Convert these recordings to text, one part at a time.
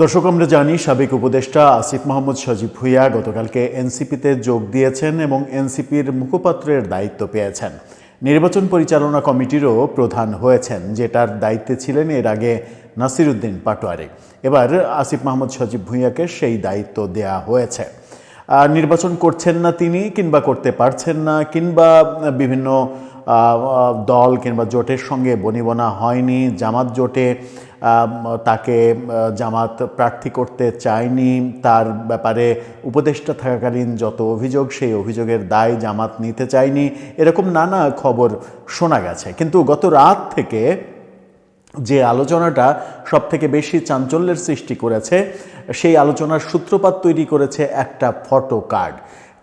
দর্শক, আমরা জানি সাবেক উপদেষ্টা আসিফ মোহাম্মদ সজীব ভুইয়া গতকালকে এনসিপিতে যোগ দিয়েছেন এবং এনসিপির মুখপাত্রের দায়িত্ব পেয়েছেন। নির্বাচন পরিচালনা কমিটিরও প্রধান হয়েছেন, যেটার দায়িত্বে ছিলেন এর আগে নাসিরুদ্দিন পাটোয়ারি। এবার আসিফ মোহাম্মদ সজীব ভুইয়াকে সেই দায়িত্ব দেয়া হয়েছে। নির্বাচন করছেন না তিনি, কিংবা করতে পারছেন না, কিংবা বিভিন্ন দল কিংবা জোটের সঙ্গে বনিবনা হয়নি, জামাত জোটে তাকে জামাত প্রার্থী করতে চায়নি। তার ব্যাপারে উপদেষ্টা থাকাকালীন যত অভিযোগ, সেই অভিযোগের দায় জামাত নিতে চায়নি। এরকম নানা খবর শোনা গেছে। কিন্তু গত রাত থেকে যে আলোচনাটা সব থেকে বেশি চাঞ্চল্যের সৃষ্টি করেছে, সেই আলোচনার সূত্রপাত তৈরি করেছে একটা ফটো কার্ড।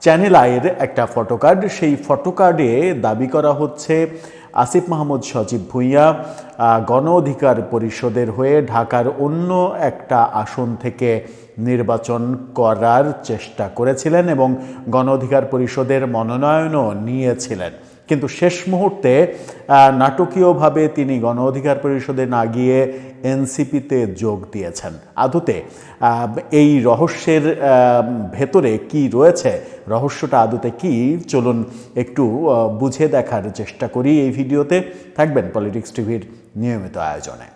চ্যানেল আয়ের একটা ফটো কার্ড। সেই ফটো কার্ডে দাবি করা হচ্ছে আসিফ মাহমুদ, সজীব ভূঁইয়া গণ অধিকার পরিষদের হয়ে ঢাকার অন্য একটা আসন থেকে নির্বাচন করার চেষ্টা করেছিলেন এবং গণ অধিকার পরিষদের মনোনয়নও নিয়েছিলেন। কিন্তু শেষ মুহূর্তে নাটকীয়ভাবে তিনি গণ অধিকার পরিষদে না গিয়ে এনসিপিতে যোগ দিয়েছেন। আদতে এই রহস্যের ভেতরে কি রয়েছে, রহস্যটা আদতে কি? চলুন একটু বুঝে দেখার চেষ্টা করি এই ভিডিওতে। থাকবেন পলিটিক্স টিভির নিয়মিত আয়োজনে।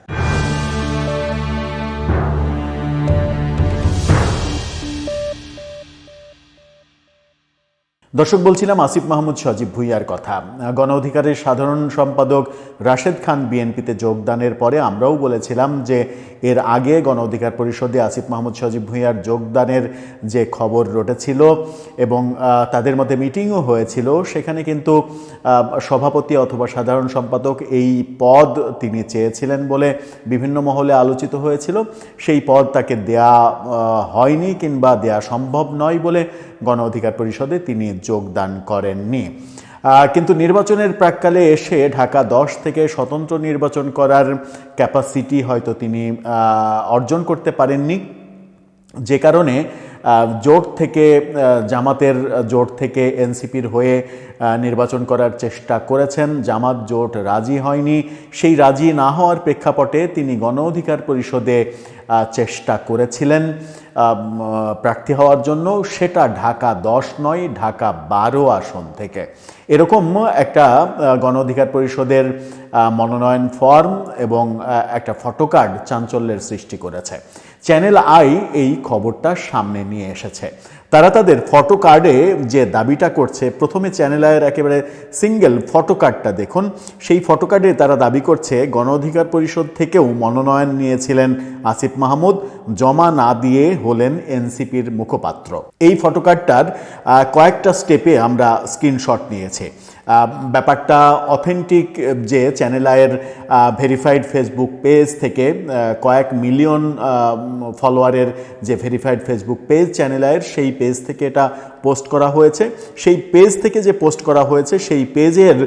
দর্শক, বলছিলাম আসিফ মাহমুদ সজীব ভুইয়ার কথা। গণ অধিকারের সাধারণ সম্পাদক রাশেদ খান বিএনপিতে যোগদানের পরে আমরাও বলেছিলাম যে এর আগে গণ অধিকার পরিষদে আসিফ মাহমুদ সজীব ভুইয়ার যোগদানের যে খবর রটেছিল এবং তাদের মধ্যে মিটিংও হয়েছিল, সেখানে কিন্তু সভাপতি অথবা সাধারণ সম্পাদক এই পদ তিনি চেয়েছিলেন বলে বিভিন্ন মহলে আলোচিত হয়েছিল। সেই পদ তাকে দেয়া হয়নি কিংবা দেয়া সম্ভব নয় বলে গণ অধিকার পরিষদে তিনি যোগদান করেননি। কিন্তু নির্বাচনের প্রাককালে এসে ঢাকা দশ থেকে স্বতন্ত্র নির্বাচন করার ক্যাপাসিটি হয়তো তিনি অর্জন করতে পারেননি। যে কারণে জোট থেকে জামাতের জোট থেকে এনসিপির হয়ে নির্বাচন করার চেষ্টা করেছেন। জামাত জোট রাজি হয়নি। সেই রাজি না হওয়ার প্রেক্ষাপটে তিনি গণ অধিকার পরিষদে চেষ্টা করেছিলেন। প্রার্থী হওয়ার জন্য সেটা ঢাকা দশ নয়, ঢাকা বারো আসন থেকে। এরকম একটা গণ অধিকার পরিষদের মনোনয়ন ফর্ম এবং একটা ফটোকার্ড চাঞ্চল্যের সৃষ্টি করেছে। চ্যানেল আই এই খবরটা সামনে নিয়ে এসেছে। তারা তাদের ফটো কার্ডে যে দাবিটা করছে, প্রথমে চ্যানেল আয়ের একেবারে সিঙ্গেল ফটো কার্ডটা দেখুন। সেই ফটো কার্ডে তারা দাবি করছে, গণ অধিকার পরিষদ থেকেও মনোনয়ন নিয়েছিলেন আসিফ মাহমুদ, জমা না দিয়ে হলেন এনসিপির মুখপাত্র। এই ফটো কার্ডটার কয়েকটা স্টেপে আমরা স্ক্রিনশট নিয়েছি। ব্যাপারটা অথেন্টিক যে চ্যানেল আয়ের ভেরিফাইড ফেসবুক পেজ থেকে কয়েক মিলিয়ন ফলোয়ারের যে ভেরিফাইড ফেসবুক পেজ চ্যানেল আয়ের সেই পেজ থেকে এটা পোস্ট করা হয়েছে। সেই পেজ থেকে যে পোস্ট করা হয়েছে, সেই পেজের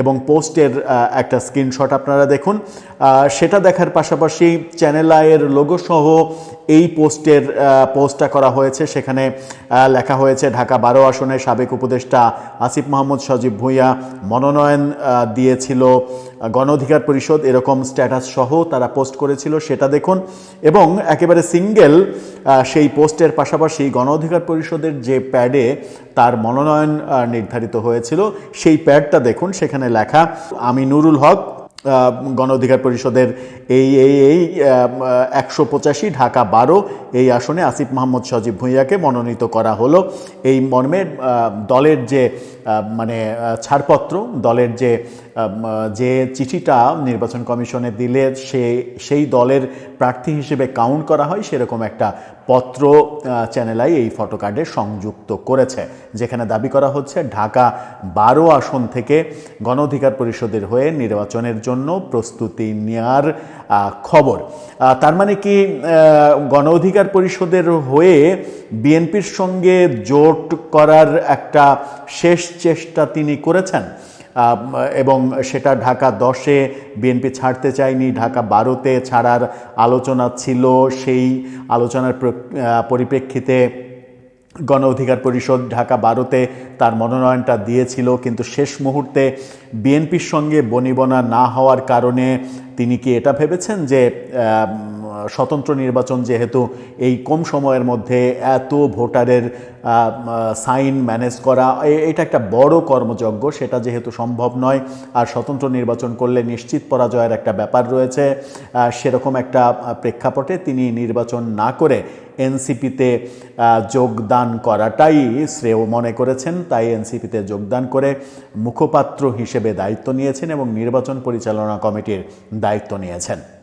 এবং পোস্টের একটা স্ক্রিনশট আপনারা দেখুন। সেটা দেখার পাশাপাশি চ্যানেল আয়ের লোগোসহ এই পোস্টের পোস্টটা করা হয়েছে। সেখানে লেখা হয়েছে, ঢাকা বারো আসনে সাবেক উপদেষ্টা আসিফ মাহমুদ, সজীব ভুঁইয়া মনোনয়ন দিয়েছিল। গণ অধিকার পরিষদ এরকম স্ট্যাটাস সহ তারা পোস্ট করেছিল, সেটা দেখুন। এবং একেবারে সিঙ্গেল সেই পোস্টের পাশাপাশি গণ অধিকার পরিষদের যে প্যাডে তার মনোনয়ন নির্ধারিত হয়েছিল। সেই প্যাডটা দেখুন, সেখানে লেখা, আমি নুরুল হক গণ অধিকার পরিষদের এই এই এই একশো পঁচাশি, ঢাকা বারো, এই আসনে আসিফ মাহমুদ সজীব ভুঁইয়াকে মনোনীত করা হলো। এই মর্মে দলের যে মানে ছাড়পত্র, দলের যে যে চিঠিটা নির্বাচন কমিশনে দিলে সে, সেই দলের প্রার্থী হিসেবে কাউন্ট করা হয়, সেরকম একটা পত্র চ্যানেলাই এই ফটো কার্ডে সংযুক্ত করেছে। যেখানে দাবি করা হচ্ছে, ঢাকা বারো আসন থেকে গণ অধিকার পরিষদের হয়ে নির্বাচনের জন্য প্রস্তুতি নেওয়ার খবর। তার মানে কি গণ অধিকার পরিষদের হয়ে বিএনপির সঙ্গে জোট করার একটা শেষ চেষ্টা তিনি করেছেন? এবং সেটা ঢাকা দশে বিএনপি ছাড়তে চায়নি, ঢাকা বারোতে ছাড়ার আলোচনা ছিল, সেই আলোচনার পরিপ্রেক্ষিতে গণ অধিকার পরিষদ ঢাকা বারোতে তার মনোনয়নটা দিয়েছিল, কিন্তু শেষ মুহূর্তে বিএনপির সঙ্গে বনিবনা না হওয়ার কারণে তিনি কি এটা ভেবেছেন যে স্বতন্ত্র নির্বাচন যেহেতু এই কম সময়ের মধ্যে এত ভোটারের সাইন ম্যানেজ করা এটা একটা বড় কর্মযজ্ঞ, সেটা যেহেতু সম্ভব নয়, আর স্বতন্ত্র নির্বাচন করলে নিশ্চিত পরাজয়ের একটা ব্যাপার রয়েছে। সেরকম একটা প্রেক্ষাপটে তিনি নির্বাচন না করে এনসিপিতে যোগদান করাটাই শ্রেয় মনে করেছেন। তাই এনসিপিতে যোগদান করে মুখপাত্র হিসেবে দায়িত্ব নিয়েছেন এবং নির্বাচন পরিচালনা কমিটির দায়িত্ব নিয়েছেন।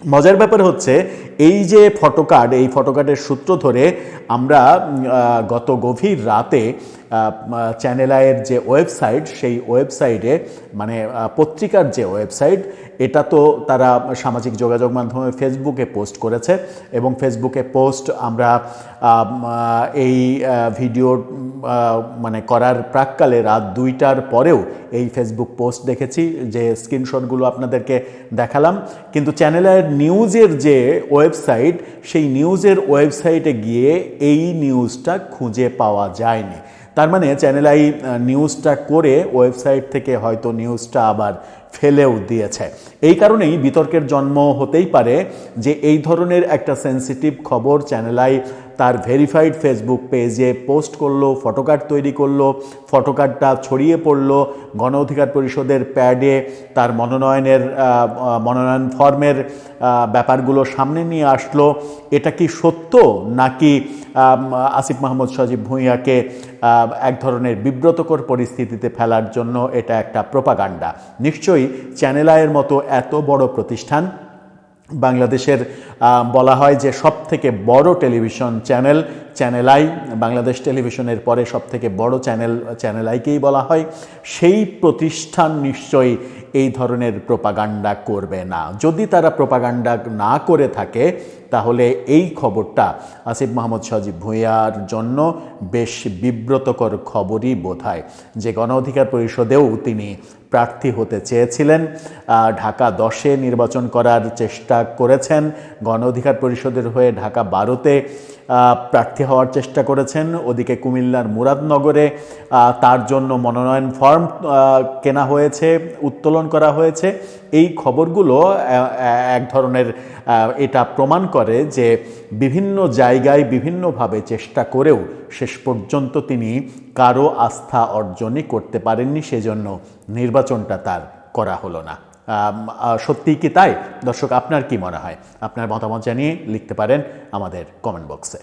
মজার ব্যাপার হচ্ছে এই যে ফটোকার্ড এই ফটোকার্ডের সূত্র ধরে আমরা গত গভীর রাতে চ্যানেল আয়ের যে ওয়েবসাইট সেই ওয়েবসাইটে মানে পত্রিকার যে ওয়েবসাইট এটা তো তারা সামাজিক যোগাযোগ মাধ্যমে ফেসবুকে পোস্ট করেছে এবং ফেসবুকে পোস্ট আমরা এই ভিডিও মানে করার প্রাককালে রাত দুইটার পরেও এই ফেসবুক পোস্ট দেখেছি, যে স্ক্রিনশটগুলো আপনাদেরকে দেখালাম। কিন্তু চ্যানেলের নিউজের যে ওয়েবসাইট সেই নিউজের ওয়েবসাইটে গিয়ে এই নিউজটা খুঁজে পাওয়া যায়নি। তার মানে চ্যানেল আই নিউজটা করে ওয়েবসাইট থেকে হয়তো নিউজটা আবার ফেলেও দিয়েছে। এই কারণেই বিতর্কের জন্ম হতেই পারে যে এই ধরনের একটা সেন্সিটিভ খবর চ্যানেল আই তার ভেরিফাইড ফেসবুক পেজে পোস্ট করল ফটোকার্ড তৈরি করল ফটোকার্ডটা ছড়িয়ে পড়ল, গণ অধিকার পরিষদের প্যাডে তার মনোনয়নের মনোনয়ন ফর্মের ব্যাপারগুলো সামনে নিয়ে আসলো। এটা কি সত্য নাকি আসিফ মাহমুদ সজীব ভূঁইয়াকে এক ধরনের বিব্রতকর পরিস্থিতিতে ফেলার জন্য এটা একটা প্রোপাগান্ডা নিশ্চয়ই চ্যানেল আয়ের মতো এত বড় প্রতিষ্ঠান বাংলাদেশের বলা হয় যে সব থেকে বড় television channel channel I, Bangladesh টেলিভিশনের পরে সব থেকে বড় চ্যানেল চ্যানেল আইকেই বলা হয়, সেই প্রতিষ্ঠান নিশ্চয়ই এই ধরনের প্রোপাগান্ডা করবে না। যদি তারা প্রোপাগান্ডা না করে থাকে, তাহলে এই খবরটা আসিফ মাহমুদ সজীব ভূঁইয়ার জন্য বেশ বিব্রতকর খবরই বোধ যে গণ অধিকার পরিষদেও তিনি প্রার্থী হতে চেয়েছিলেন ঢাকা দশে নির্বাচন করার চেষ্টা করেছেন গণ অধিকার পরিষদের হয়ে ঢাকা বারোতে প্রার্থী হওয়ার চেষ্টা করেছেন। ওদিকে কুমিল্লার মুরাদনগরে তার জন্য মনোনয়ন ফর্ম কেনা হয়েছে, উত্তোলন করা হয়েছে। এই খবরগুলো এক ধরনের এটা প্রমাণ করে যে বিভিন্ন জায়গায় বিভিন্নভাবে চেষ্টা করেও শেষ পর্যন্ত তিনি কারও আস্থা অর্জনই করতে পারেননি। সেজন্য নির্বাচনটা তার করা হলো না। সত্যিই কি তাই? দর্শক, আপনার কি মনে হয়? আপনার মতামত জানিয়ে লিখতে পারেন আমাদের কমেন্ট বক্সে